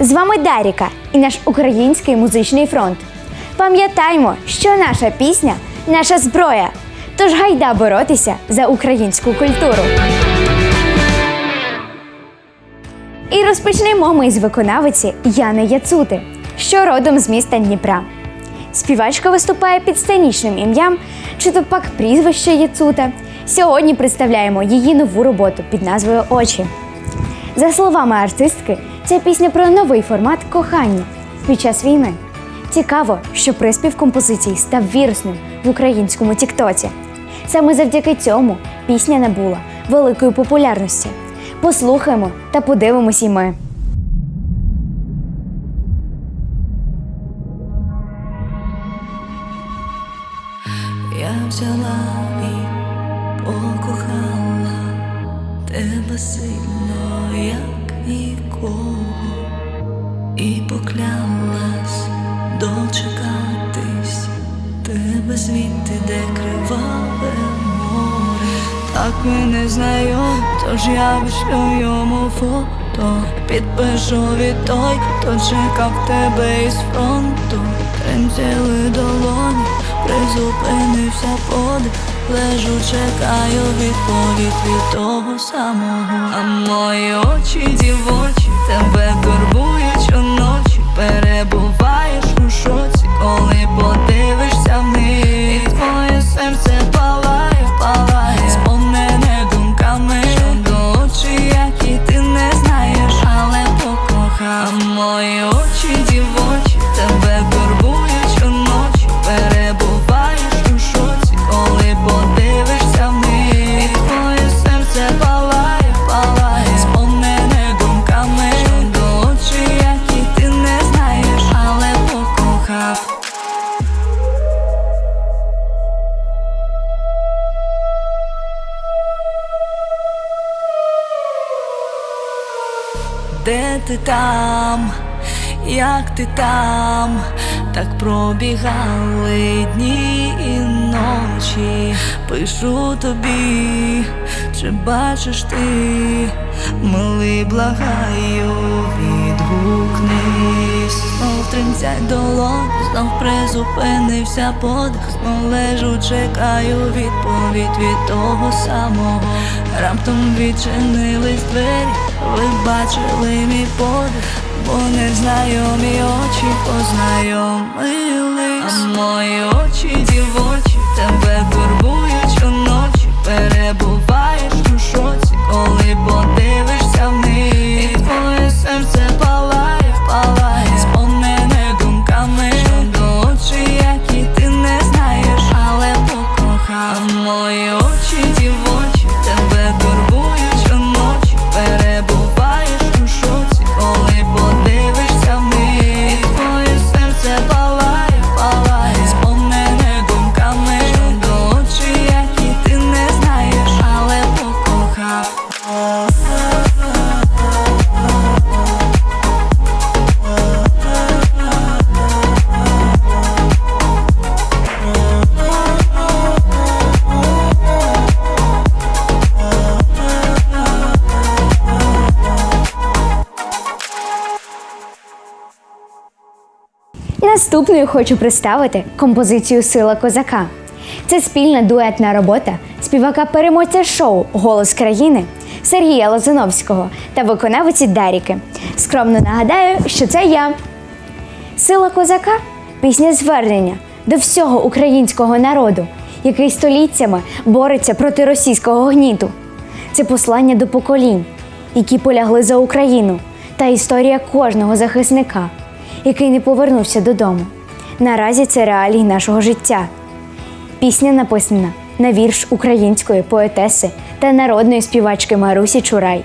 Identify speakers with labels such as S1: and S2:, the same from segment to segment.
S1: З вами Даріка і наш український музичний фронт. Пам'ятаймо, що наша пісня наша зброя. Тож гайда боротися за українську культуру. І розпочнемо ми з виконавиці Яни Яцути, що родом з міста Дніпра. Співачка виступає під сценічним ім'ям, чи то пак прізвище Яцута. Сьогодні представляємо її нову роботу під назвою Очі. За словами артистки, ця пісня про новий формат кохання під час війни. Цікаво, що приспів композиції став вірусним в українському тіктоці. Саме завдяки цьому пісня набула великої популярності. Послухаємо та подивимось і ми.
S2: Я взяла і покохала тебе сильно, як нікого, і поклялась дочекатись тебе звідти, де криваве море. Так ми не знайомі, тож я вишлю йому фото. Підпишу від той, хто чекав тебе із фронту. Тремтіли долоні, призупинився подих. Лежу, чекаю відповідь від того самого. А мої очі, дівочі, тебе турбують уночі. Перебуваєш у шоці, коли подивишся вниз. Ти там, як ти там, так пробігали дні і ночі. Пишу тобі, чи бачиш ти, милий, благаю, відгукнись. Знов тремтять долоні, знов призупинився подих, знов лежу, чекаю відповідь від того самого. Раптом відчинились двері, ви бачили мій подих, бо незнайомі очі познайомились. А мої очі, дівочі, тебе турбують уночі, перебуваєш у шоці, коли подивишся в І
S1: Наступною хочу представити композицію Сила козака. Це спільна дуетна робота співака переможця шоу Голос країни Сергія Лозановського та виконавиці Даріки. Скромно нагадаю, що це я. Сила козака пісня звернення до всього українського народу, який століттями бореться проти російського гніту. Це послання до поколінь, які полягли за Україну, та історія кожного захисника, який не повернувся додому. Наразі це реалії нашого життя. Пісня написана на вірш української поетеси та народної співачки Марусі Чурай.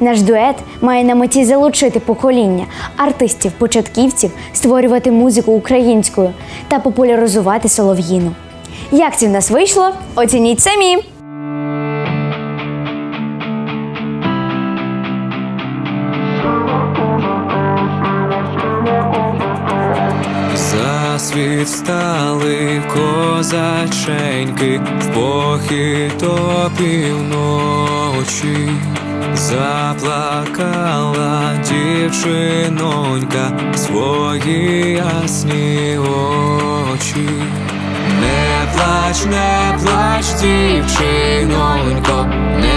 S1: Наш дует має на меті залучити покоління артистів-початківців, створювати музику українською та популяризувати солов'їну. Як це в нас вийшло? Оцініть самі!
S3: Засвіт стали козаченьки в похід опівночі. заплакала дівчинонька свої ясні очі. Не плач, не плач, дівчинонько, не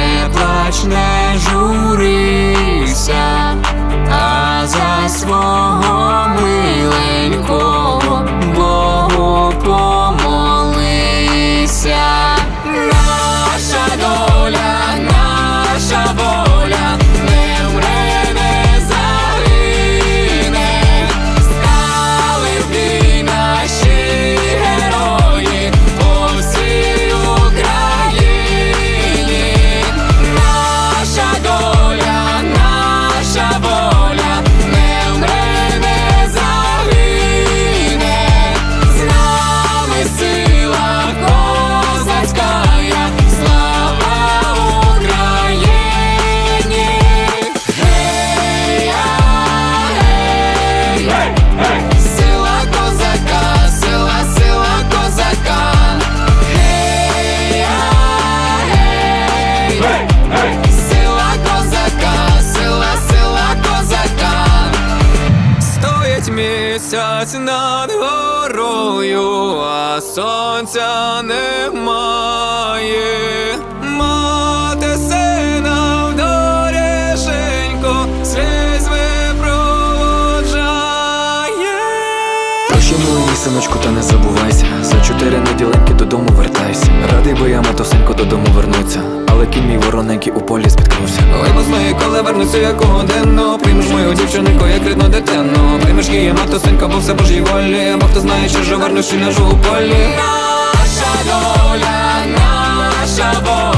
S4: чотири додому вертайся. Радий бо я матусенько додому вернуться. Але кінь мій вороненький у полі спіткнувся.
S3: Ой, мої, коли вернуся як годину Приймеш мою дівчинку, як рідну дитину Приймеш її матусенько, бо все божій волі Бо хто знає, що же вернусь і ляжу у полі Наша доля, наша воля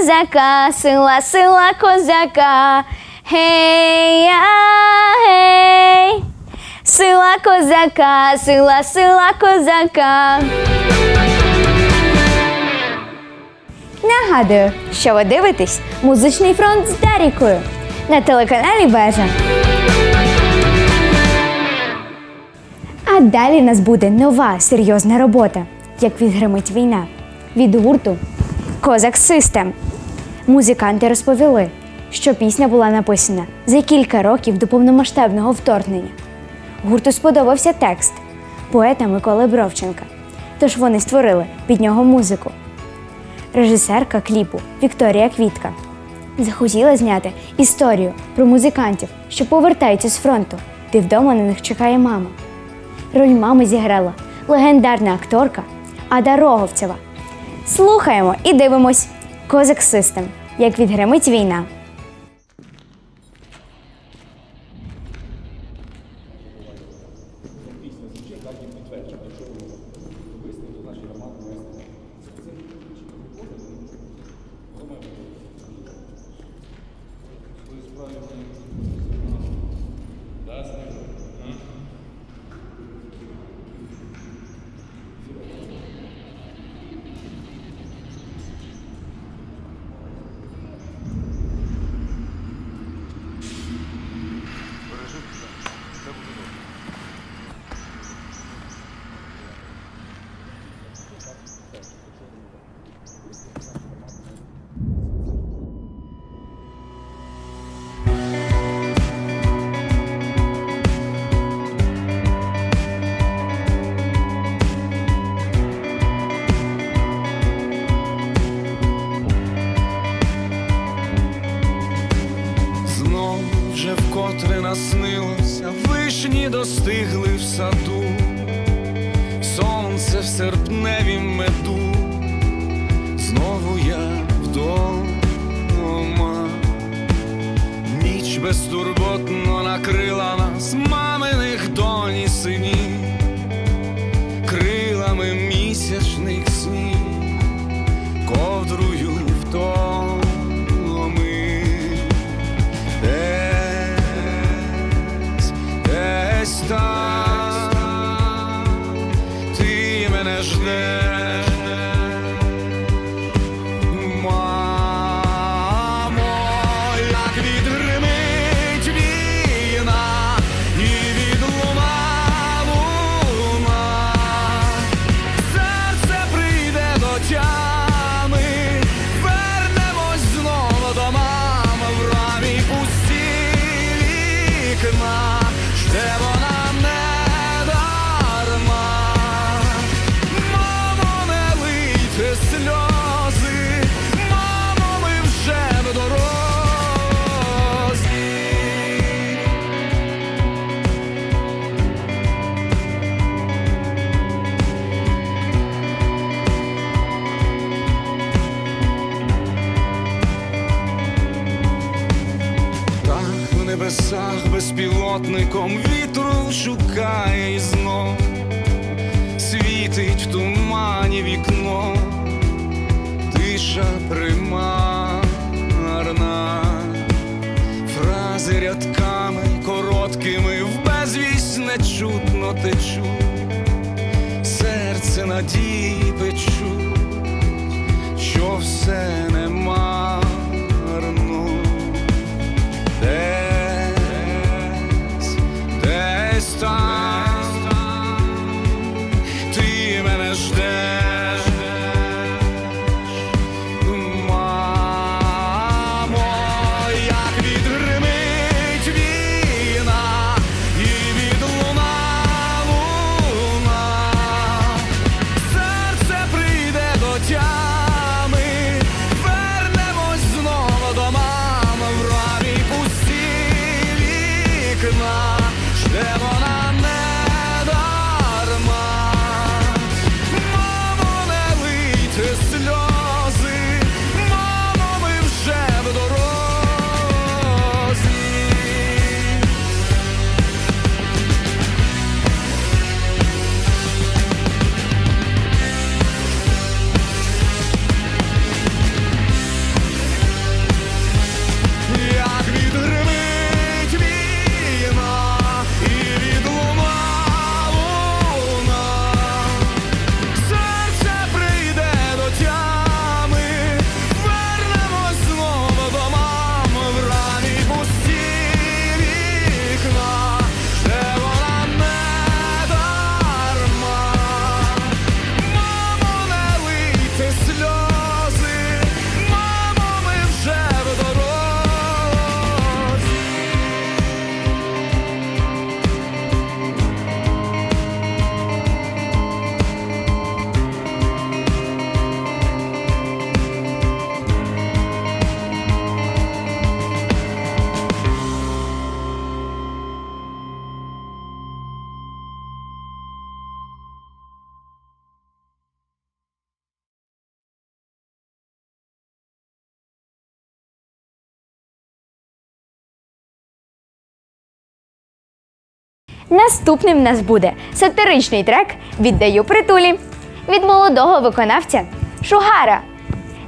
S3: козака, сила, сила козака. Гей,
S1: я, гей, сила козака, сила, сила козака. Нагадую, що ви дивитесь музичний фронт з Дарікою на телеканалі Вежа. А далі нас буде нова серйозна робота, як відгримить війна від гурту Козак Систем. Музиканти розповіли, що пісня була написана за кілька років до повномасштабного вторгнення. Гурту сподобався текст поета Миколи Бровченка, тож вони створили під нього музику. Режисерка кліпу Вікторія Квітка захотіла зняти історію про музикантів, що повертаються з фронту, де вдома на них чекає мама. Роль мами зіграла легендарна акторка Ада Роговцева. Слухаємо і дивимось Козак Систем, як відгримить війна.
S5: І знов світить в тумані вікно, тиша примарна, фрази рядками короткими в безвість нечутно течуть, серце надії печуть, що все
S1: Наступним в нас буде сатиричний трек Віддаю притулі від молодого виконавця Шугара,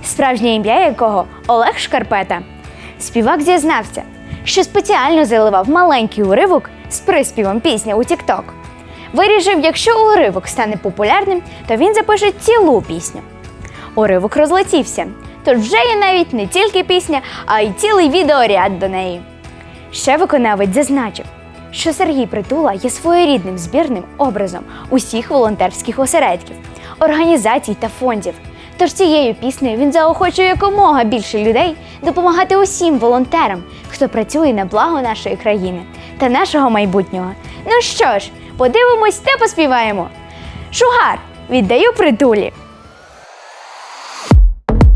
S1: справжнє ім'я якого Олег Шкарпета. Співак зізнався, що спеціально заливав маленький уривок з приспівом пісня у TikTok. Вирішив, якщо уривок стане популярним, то він запише цілу пісню. Уривок розлетівся, тож вже є навіть не тільки пісня, а й цілий відеоряд до неї. Ще виконавець зазначив, що Сергій Притула є своєрідним збірним образом усіх волонтерських осередків, організацій та фондів. Тож цією піснею він заохочує якомога більше людей допомагати усім волонтерам, хто працює на благо нашої країни та нашого майбутнього. Ну що ж, подивимось та поспіваємо. Шугар, віддаю притулі.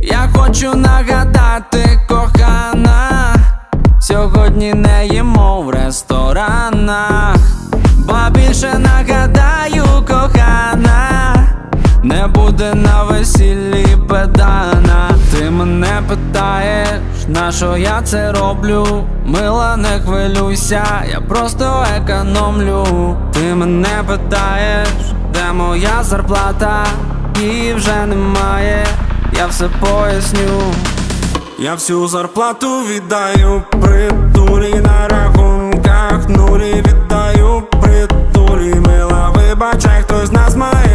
S3: Я хочу нагадати, кохана, сьогодні не їмо в ресторанах,
S6: Ба більше нагадаю, кохана, не буде на весіллі педана. Ти мене питаєш, на що я це роблю? Мила, не хвилюйся, я просто економлю. Ти мене питаєш, де моя зарплата? Її вже немає, я все поясню.
S7: Я всю зарплату віддаю притулі на рахунках нулі віддаю притулі. Мила Вибачай, хтось нас має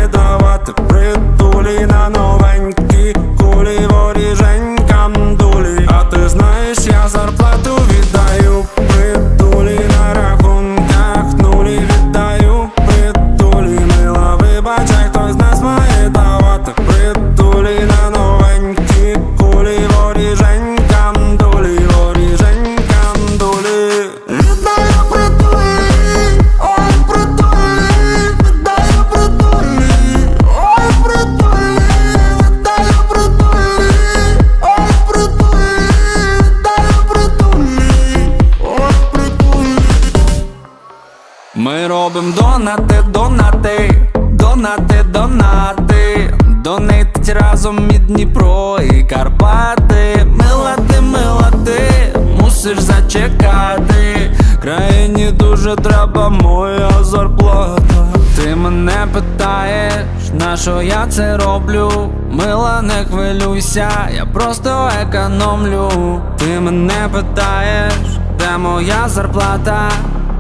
S6: дуже треба моя зарплата. Ти мене питаєш, на що я це роблю? Мила, не хвилюйся, я просто економлю. Ти мене питаєш, де моя зарплата?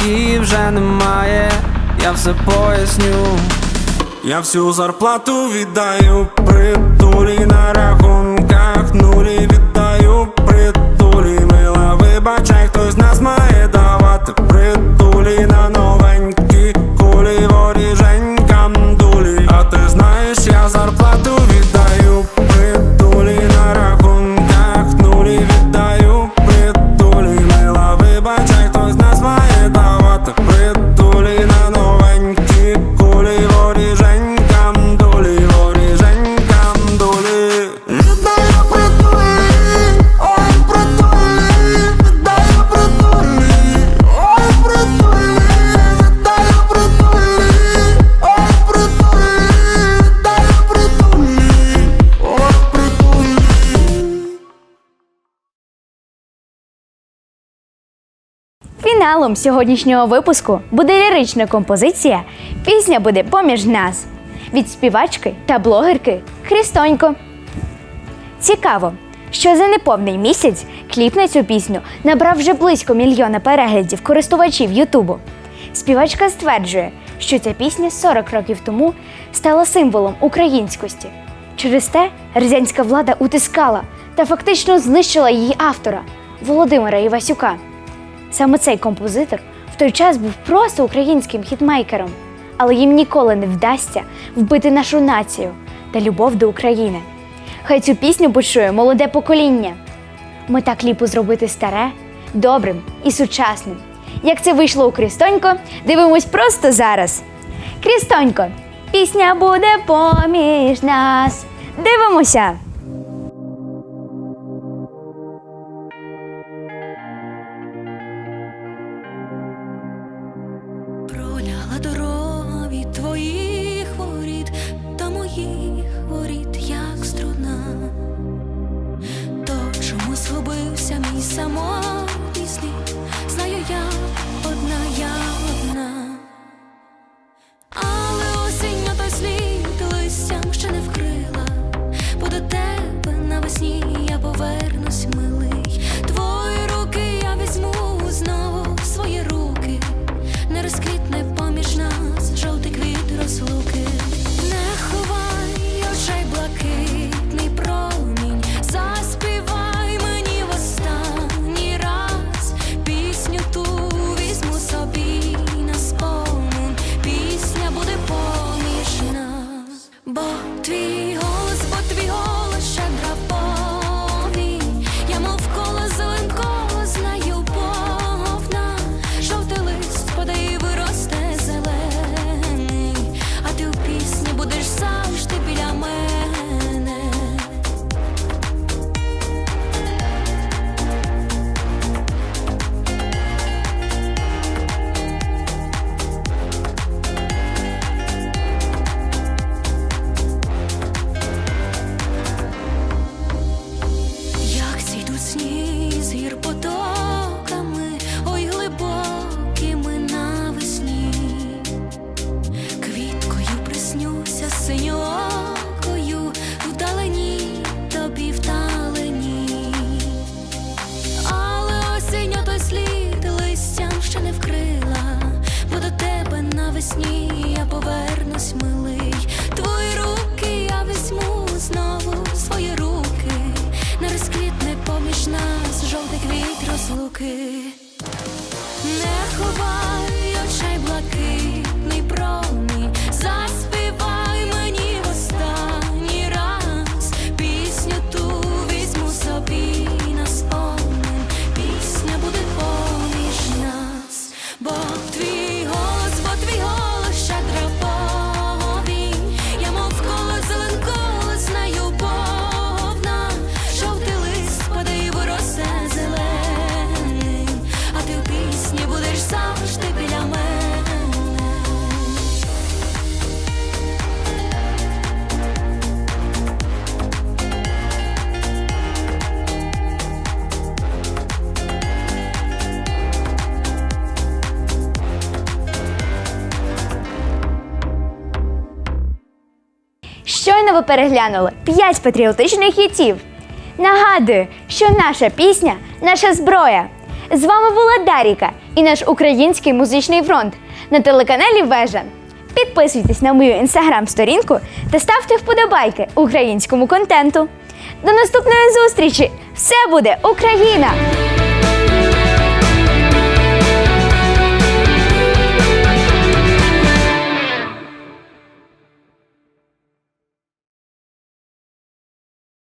S6: Її вже немає, я все поясню.
S7: Я всю зарплату віддаю притулі на рахунках
S8: Фіналом сьогоднішнього випуску буде лірична композиція Пісня буде поміж нас від співачки та блогерки Христонько. Цікаво, що за неповний місяць кліп на цю пісню набрав вже близько мільйона переглядів користувачів Ютубу. Співачка стверджує, що ця пісня 40 років тому стала символом українськості. Через те радянська влада утискала та фактично знищила її автора Володимира Івасюка. Саме цей композитор в той час був просто українським хітмейкером, але їм ніколи не вдасться вбити нашу націю та любов до України. Хай цю пісню почує молоде покоління. Мета кліпу зробити старе, добрим і сучасним. Як це вийшло у Крістонько, дивимось просто зараз. Крістонько, пісня буде поміж нас. Дивимося!
S9: Не ховай
S1: Щойно ви переглянули 5 патріотичних хітів. Нагадую, що наша пісня наша зброя. З вами була Даріка і наш український музичний фронт на телеканалі Вежа. Підписуйтесь на мою інстаграм-сторінку та ставте вподобайки українському контенту. До наступної зустрічі! Все буде Україна!